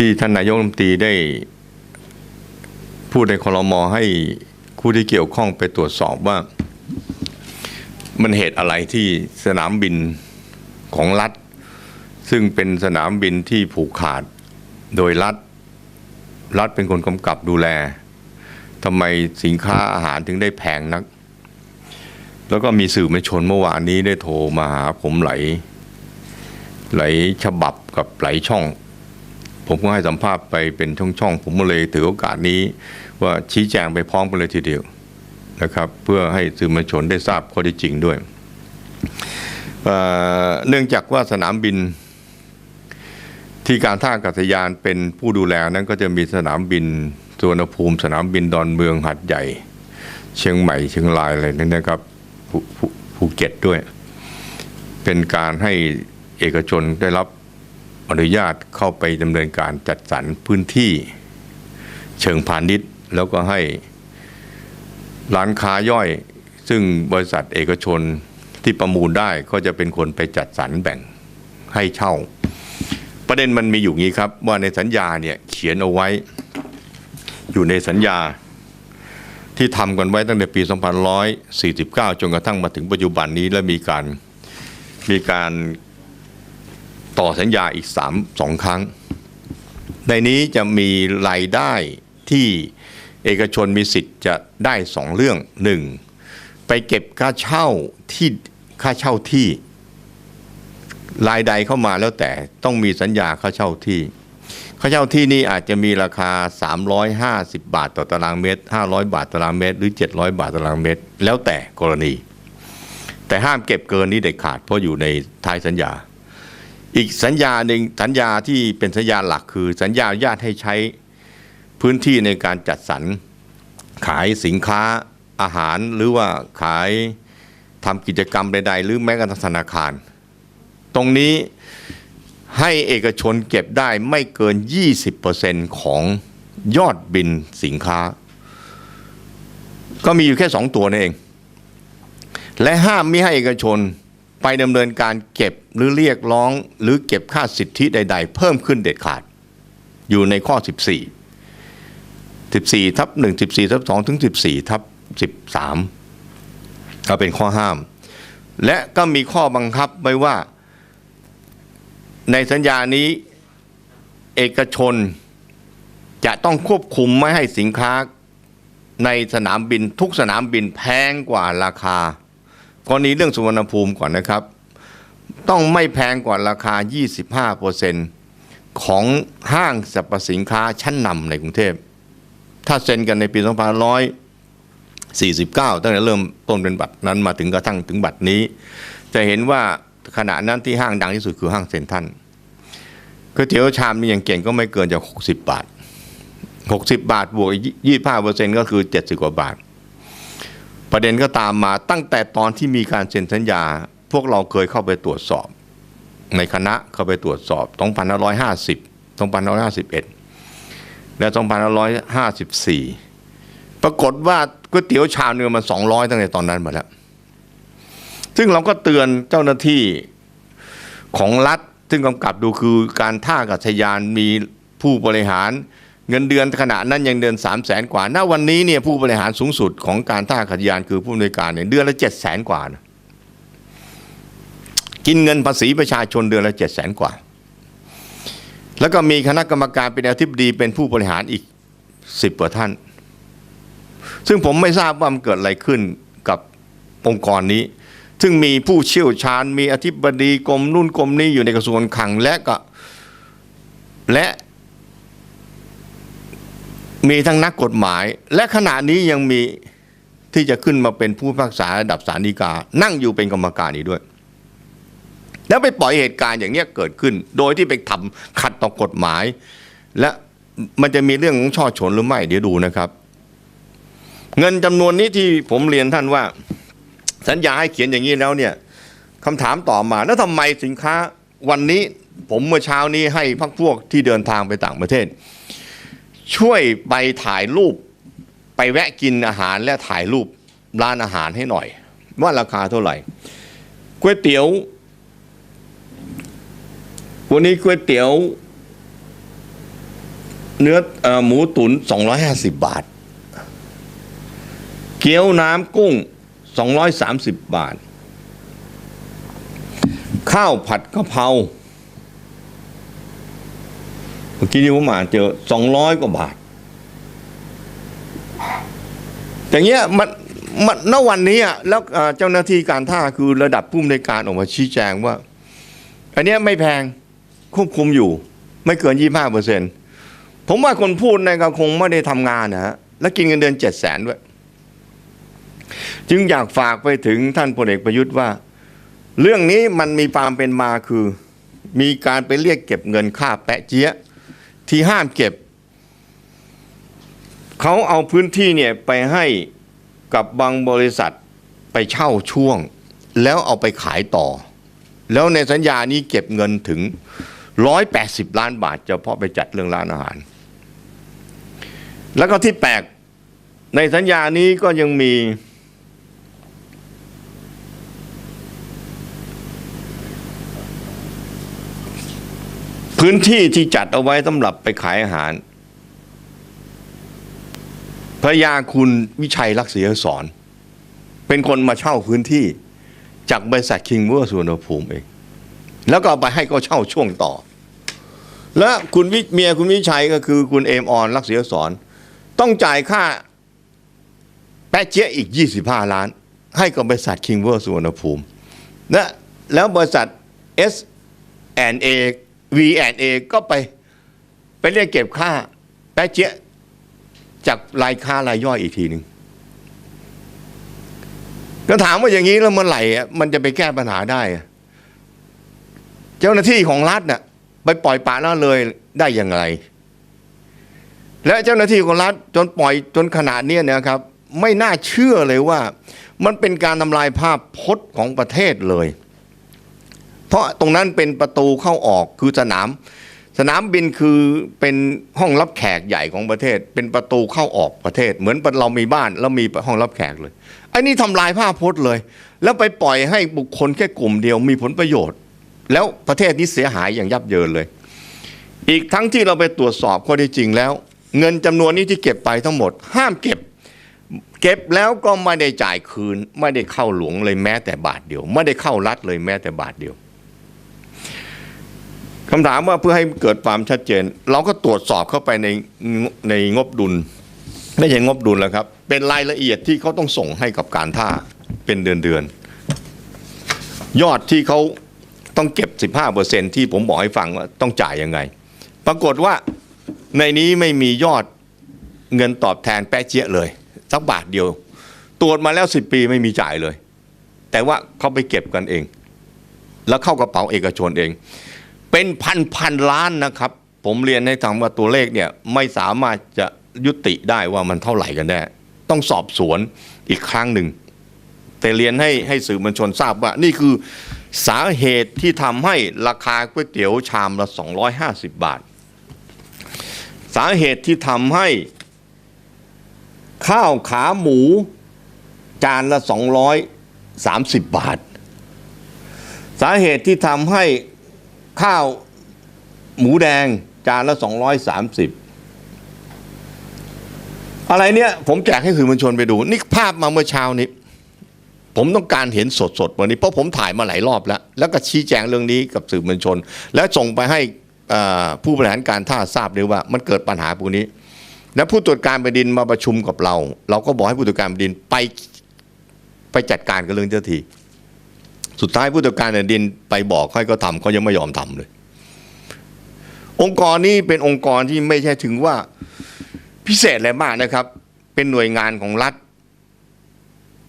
ที่ท่านนายกรัฐมนตรีได้พูดในคลมอให้ผู้ที่เกี่ยวข้องไปตรวจสอบว่ามันเหตุอะไรที่สนามบินของรัฐ ซึ่งเป็นสนามบินที่ผูกขาดโดยรัฐ รัฐเป็นคนกำกับดูแลทำไมสินค้าอาหารถึงได้แพงนัก แล้วก็มีสื่อมวลชนเมื่อวานนี้ได้โทรมาหาผมหลายหลายฉบับกับหลายช่อง ผมก็ให้สัมภาษณ์ไปเป็นช่องๆ ผมก็เลยถือโอกาสนี้ ว่าชี้แจงไปพร้อมกันเลยทีเดียวนะครับ เพื่อให้สื่อมวลชนได้ทราบข้อเท็จจริงด้วยเเนื่องจากว่าสนามบินที่การท่าอากาศยานเป็นผู้ดูแลนั้นก็จะมีสนามบินสวนภูมิ สนามบินดอนเมืองหัดใหญ่ เชียงใหม่เชียงรายอะไรนี่นนะครับภูเก็ตด้วย เป็นการให้เอกชนได้รับ อนุญาตเข้าไปดำเนินการจัดสรรพื้นที่ เชิงพาณิชย์ แล้วก็ให้ร้านค้าย่อย ซึ่งบริษัทเอกชนที่ประมูลได้ก็จะเป็นคนไปจัดสรรแบ่งให้เช่า ประเด็นมันมีอยู่งี้ครับ ว่าในสัญญาเนี่ยเขียนเอาไว้อยู่ในสัญญาที่ทำกันไว้ตั้งแต่ปี2549 จนกระทั่งมาถึงปัจจุบันนี้และมีการมีการ ต่อสัญญาอีก3 2ครั้ง ในนี้จะมีรายได้ที่เอกชนมีสิทธิ์จะได้ 2 เรื่อง 1. ไปเก็บค่าเช่าที่ค่าเช่าที่รายใดเข้ามาแล้วแต่ต้องมีสัญญาค่าเช่าที่ค่าเช่าที่นี่อาจจะมีราคา 350 บาทต่อตารางเมตร 500 บาทตารางเมตร หรือ 700 บาทตารางเมตร แล้วแต่กรณี แต่ห้ามเก็บเกินนี้เด็ดขาดเพราะอยู่ในท้ายสัญญา อีกสัญญาหนึ่งสัญญาที่เป็นสัญญาหลักคือ สัญญาอนุญาตให้ใช้พื้นที่ในการจัดสรรขายสินค้าอาหารหรือว่าขายทำกิจกรรมใดๆ หรือแม้กระทั่งธนาคาร ตรงนี้ให้เอกชนเก็บได้ไม่เกิน 20%ของยอดบินสินค้า ก็มีอยู่แค่สองตัวนั่นเอง และห้ามไม่ให้เอกชน ไปดำเนินการเก็บหรือเรียกร้องหรือเก็บค่าสิทธิใด ๆ เพิ่มขึ้นเด็ดขาด อยู่ในข้อ 14 14ทับ1 14ทับ2ถึง 14ทับ13ก็เป็นข้อห้าม และก็มีข้อบังคับไว้ว่า ในสัญญานี้เอกชนจะต้องควบคุมไม่ให้สินค้าในสนามบินทุกสนามบินแพงกว่าราคา กรณีเรื่องสุวรรณภูมิก่อนนะครับ ต้องไม่แพงกว่าราคา 25%ของห้างสรรพสินค้าชั้นนำในกรุงเทพ ถ้าเซ็นกันในปี2549 ตั้งแต่เริ่มต้นเป็นบัตรนั้นมาถึงกระทั่งถึงบัตรนี้ จะเห็นว่าขณะนั้นที่ห้างดังที่สุดคือห้างเซ็นทรัลก๋วยเตี๋ยวชามนี่ยังเก่งก็ไม่เกินจาก 60 บาท 60 บาทบวก 25%ก็คือ 70 กว่าบาท ประเด็นก็ตามมาตั้งแต่ตอนที่มีการเซ็นสัญญา พวกเราเคยเข้าไปตรวจสอบ ในคณะเข้าไปตรวจสอบ 2550 2551 และ 2554 ปรากฏว่าก๋วยเตี๋ยวชามเนื้อมัน 200 ตั้งแต่ตอนนั้นมาแล้ว ซึ่งเราก็เตือนเจ้าหน้าที่ของรัฐ ซึ่งกำกับดูคือการท่าอากาศยานมีผู้บริหาร เงินเดือนขณะนั้นยังเดือน3 0 0แสนกว่า ณ วันนี้เนี่ยผู้บริหารสูงสุดของการท่าอากาศยานคือผู้อำนวยการเนี่ยเดือนละ7 0 0แสนกว่านะกินเงินภาษีประชาชนเดือนละ7 0 0แสนกว่า แล้วก็มีคณะกรรมการเป็นอธิบดีเป็นผู้บริหารอีก 10กว่าท่าน ซึ่งผมไม่ทราบว่ามันเกิดอะไรขึ้นกับองค์กรนี้ ซึ่งมีผู้เชี่ยวชาญมีอธิบดีกรมนู่นกรมนี้อยู่ในกระทรวงคลังและก็และ มีทั้งนักกฎหมาย และขณะนี้ยังมีที่จะขึ้นมาเป็นผู้พิพากษาระดับศาลฎีกา นั่งอยู่เป็นกรรมการอีกด้วย แล้วไปปล่อยเหตุการณ์อย่างนี้เกิดขึ้น โดยที่ไปทำขัดต่อกฎหมาย และมันจะมีเรื่องของช่อฉนหรือไม่เดี๋ยวดูนะครับ เงินจำนวนนี้ที่ผมเรียนท่านว่า สัญญาให้เขียนอย่างนี้แล้วเนี่ยคำถามต่อมา แล้วทำไมสินค้าวันนี้ ผมเมื่อเช้านี้ให้พักพวกที่เดินทางไปต่างประเทศ ช่วยไปถ่ายรูป ไปแวะกินอาหารและถ่ายรูปร้านอาหารให้หน่อย ว่าราคาเท่าไหร่ก๋วยเตี๋ยว วันนี้ก๋วยเตี๋ยว เนื้ออหมูตุ๋น250 บาท เกี๊ยวน้ำกุ้ง 230 บาท ข้าวผัดกะเพรา เมื่อกี้ที่ผมอ่านเจอ200กว่าบาท อย่างเงี้ยมันมันณวันนี้อะแล้วเจ้าหน้าที่การท่าคือระดับผู้อำนวยการออกมาชี้แจงว่า อันเนี้ยไม่แพงควบคุมอยู่ ไม่เกิน25เปอร์เซ็นต์ผมว่าคนพูดเนี่ยก็คงไม่ได้ทำงานนะฮะแล้วกินเงินเดือนเจ็ดแสนด้วย จึงอยากฝากไปถึงท่านพลเอกประยุทธ์ว่า เรื่องนี้มันมีความเป็นมาคือ มีการไปเรียกเก็บเงินค่าแปะเจี๊ยะ ที่ห้ามเก็บ เขาเอาพื้นที่เนี่ยไปให้กับบางบริษัทไปเช่าช่วง แล้วเอาไปขายต่อ แล้วในสัญญานี้เก็บเงินถึง 180 ล้านบาทเฉพาะไปจัดเรื่องร้านอาหาร แล้วก็ที่แปลกในสัญญานี้ก็ยังมี พื้นที่ที่จัดเอาไว้สำหรับไปขายอาหาร พระยาคุณวิชัยลักษณ์สอน เป็นคนมาเช่าพื้นที่ จากบริษัทคิงเวอร์สุวรรณภูมิเอง แล้วก็ไปให้เขาเช่าช่วงต่อ และคุณวิเมียคุณวิชัยก็คือคุณเอมออนลักษณ์สอน ต้องจ่ายค่าแปะเจ๊ยอีก 25 ล้าน ให้กับบริษัทคิงเวอร์สุวรรณภูมิและแล้วบริษัท S A V A ก็ไปไปเรียกเก็บค่า แปะเจ๊ยะจากรายค้ารายย่อยอีกทีหนึ่งก็ถามว่าอย่างนี้แล้วเมื่อไหร่อะมันจะไปแก้ปัญหาได้อะเจ้าหน้าที่ของรัฐน่ะไปปล่อยปละละเลยได้อย่างไร และเจ้าหน้าที่ของรัฐจนปล่อยจนขนาดเนี้ยนะครับ ไม่น่าเชื่อเลยว่า มันเป็นการทำลายภาพพจน์ของประเทศเลย เพราะตรงนั้นเป็นประตูเข้าออกคือสนาม สนามบินคือเป็นห้องรับแขกใหญ่ของประเทศ เป็นประตูเข้าออกประเทศ เหมือนเรามีบ้านแล้วมีห้องรับแขกเลยไอ้นี่ทำลายภาพพจน์เลย แล้วไปปล่อยให้บุคคลแค่กลุ่มเดียวมีผลประโยชน์ แล้วประเทศนี้เสียหายอย่างยับเยินเลย อีกทั้งที่เราไปตรวจสอบข้อที่จริงแล้ว เงินจำนวนนี้ที่เก็บไปทั้งหมด ห้ามเก็บเก็บแล้วก็ไม่ได้จ่ายคืน ไม่ได้เข้าหลวงเลยแม้แต่บาทเดียว ไม่ได้เข้ารัฐเลยแม้แต่บาทเดียว คำถามว่าเพื่อให้เกิดความชัดเจน เราก็ตรวจสอบเข้าไปในในงบดุล ไม่ใช่งบดุลแล้วครับ เป็นรายละเอียดที่เขาต้องส่งให้กับการท่าเป็นเดือนเดือนยอดที่เขาต้องเก็บ 15%ที่ผมบอกให้ฟังว่าต้องจ่ายยังไง ปรากฏว่าในนี้ไม่มียอดเงินตอบแทนแปะเจี๊ยเลย สักบาทเดียว ตรวจมาแล้ว 10 ปีไม่มีจ่ายเลย แต่ว่าเขาไปเก็บกันเอง แล้วเข้ากระเป๋าเอกชนเอง เป็นพันพันล้านนะครับ ผมเรียนให้ทางว่าตัวเลขเนี่ยไม่สามารถจะยุติได้ว่ามันเท่าไหร่กันแน่ต้องสอบสวนอีกครั้งหนึ่ง แต่เรียนให้ให้สื่อมวลชนทราบว่า นี่คือสาเหตุที่ทำให้ราคาก๋วยเตี๋ยวชามละ 250 บาท สาเหตุที่ทำให้ข้าวขาหมูจานละ 230 บาท สาเหตุที่ทำให้ ข้าวหมูแดงจานละ 230 อะไรเนี่ย ผมแจกให้สื่อมวลชนไปดู นี่ภาพมาเมื่อเช้านี้ ผมต้องการเห็นสดๆวันนี้ เพราะผมถ่ายมาหลายรอบแล้ว แล้วก็ชี้แจงเรื่องนี้กับสื่อมวลชน และส่งไปให้ผู้บริหารการท่าทราบด้วยว่า มันเกิดปัญหาพวกนี้ แล้วผู้ตรวจการแผ่นดินมาประชุมกับเรา เราก็บอกให้ผู้ตรวจการแผ่นดินไปไปจัดการกับเรื่องเจ้าที สุดท้ายผู้ตรวจการแผ่นดินไปบอกให้เขาทำเขายังไม่ยอมทำเลย องค์กรนี้เป็นองค์กรที่ไม่ใช่ถึงว่าพิเศษอะไรมากนะครับ เป็นหน่วยงานของรัฐ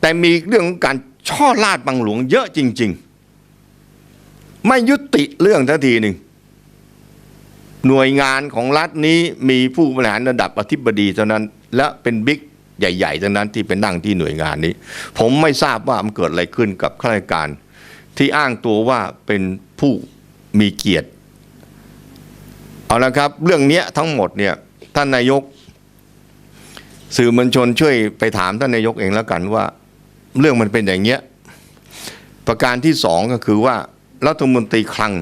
แต่มีเรื่องของการช่อลาดบังหลวงเยอะจริง ๆ ไม่ยุติเรื่องทันทีหนึ่งหน่วยงานของรัฐนี้มีผู้บริหารระดับอธิบดีเท่านั้น และเป็นบิ๊กใหญ่ๆเท่านั้นที่เป็นนั่งที่หน่วยงานนี้ ผมไม่ทราบว่ามันเกิดอะไรขึ้นกับข้าราชการ ที่อ้างตัวว่าเป็นผู้มีเกียรติ เอาละครับ เรื่องเนี้ยทั้งหมดเนี่ยท่านนายก สื่อมวลชนช่วยไปถามท่านนายกเองแล้วกันว่า เรื่องมันเป็นอย่างเงี้ยประการที่สองก็คือว่ารัฐมนตรีคลัง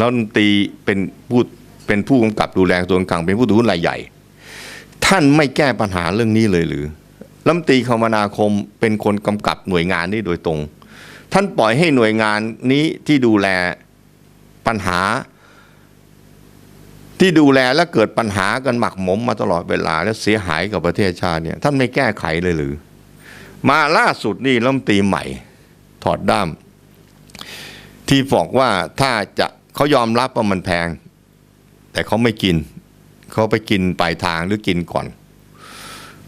รัฐมนตรีเป็นผู้เป็นผู้กำกับดูแลส่วนกลางเป็นผู้ถือหุ้นรายใหญ่ ท่านไม่แก้ปัญหาเรื่องนี้เลยหรือรัฐมนตรีคมนาคมเป็นคนกำกับหน่วยงานนี้โดยตรง ท่านปล่อยให้หน่วยงานนี้ที่ดูแลปัญหา ที่ดูแลและเกิดปัญหากันหมักหมมมาตลอดเวลา และเสียหายกับประเทศชาติเนี่ยท่านไม่แก้ไขเลยหรือ มาล่าสุดนี่รัฐมนตรีใหม่ ถอดด้าม ที่บอกว่าถ้าจะเขายอมรับว่ามันแพง แต่เขาไม่กิน เขาไปกินปลายทางหรือกินก่อน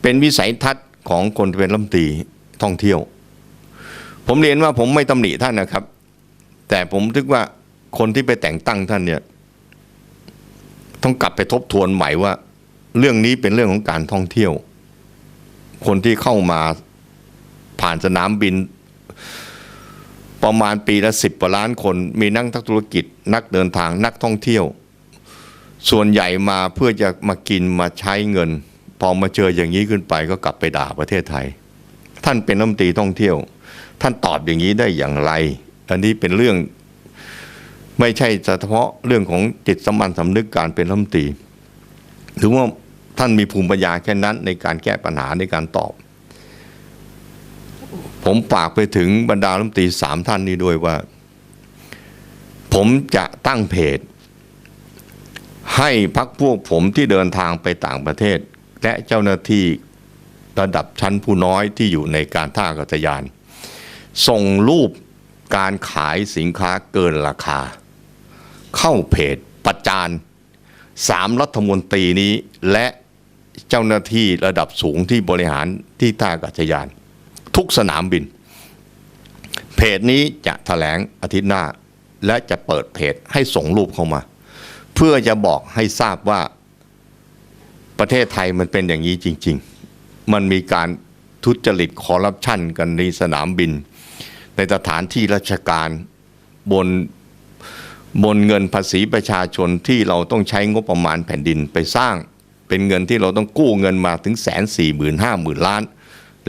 เป็นวิสัยทัศน์ของคนเป็นรัฐมนตรีท่องเที่ยว ผมเรียนว่าผมไม่ตำหนิท่านนะครับ แต่ผมคิดว่าคนที่ไปแต่งตั้งท่านเนี่ย ต้องกลับไปทบทวนใหม่ว่า เรื่องนี้เป็นเรื่องของการท่องเที่ยว คนที่เข้ามาผ่านสนามบิน ประมาณปีละสิบกว่าล้านคน มีนักธุรกิจ นักเดินทางนักท่องเที่ยว ส่วนใหญ่มาเพื่อจะมากินมาใช้เงิน พอมาเจออย่างนี้ขึ้นไปก็กลับไปด่าประเทศไทย ท่านเป็นรัฐมนตรีท่องเที่ยว ท่านตอบอย่างนี้ได้อย่างไร อันนี้เป็นเรื่องไม่ใช่เฉพาะเรื่องของจิตสำมันสำนึกการเป็นรัฐมนตรีหรือว่าท่านมีภูมิปัญญาแค่นั้นในการแก้ปัญหาในการตอบ ผมฝากไปถึงบรรดารัฐมนตรีสามท่านนี้ด้วยว่า ผมจะตั้งเพจ ให้พักพวกผมที่เดินทางไปต่างประเทศ และเจ้าหน้าที่ระดับชั้นผู้น้อยที่อยู่ในการท่าอากาศยาน ส่งรูปการขายสินค้าเกินราคา เข้าเพจประจานสามรัฐมนตรีนี้และเจ้าหน้าที่ระดับสูงที่บริหารที่ท่าอากาศยาน ทุกสนามบิน เพจนี้จะแถลงอาทิตย์หน้า และจะเปิดเพจให้ส่งรูปเข้ามา เพื่อจะบอกให้ทราบว่าประเทศไทยมันเป็นอย่างนี้จริง ๆ มันมีการ ทุจริตคอร์รัปชันกันในสนามบิน ในสถานที่ราชการบนบนเงินภาษีประชาชนที่เราต้องใช้งบประมาณแผ่นดินไปสร้าง เป็นเงินที่เราต้องกู้เงินมาถึงแสนสี่หมื่นห้าหมื่นล้าน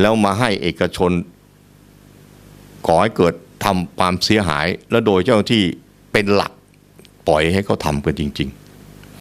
แล้วมาให้เอกชนก่อให้เกิดทำความเสียหาย และโดยเจ้าที่เป็นหลักปล่อยให้เขาทำกันจริง ๆ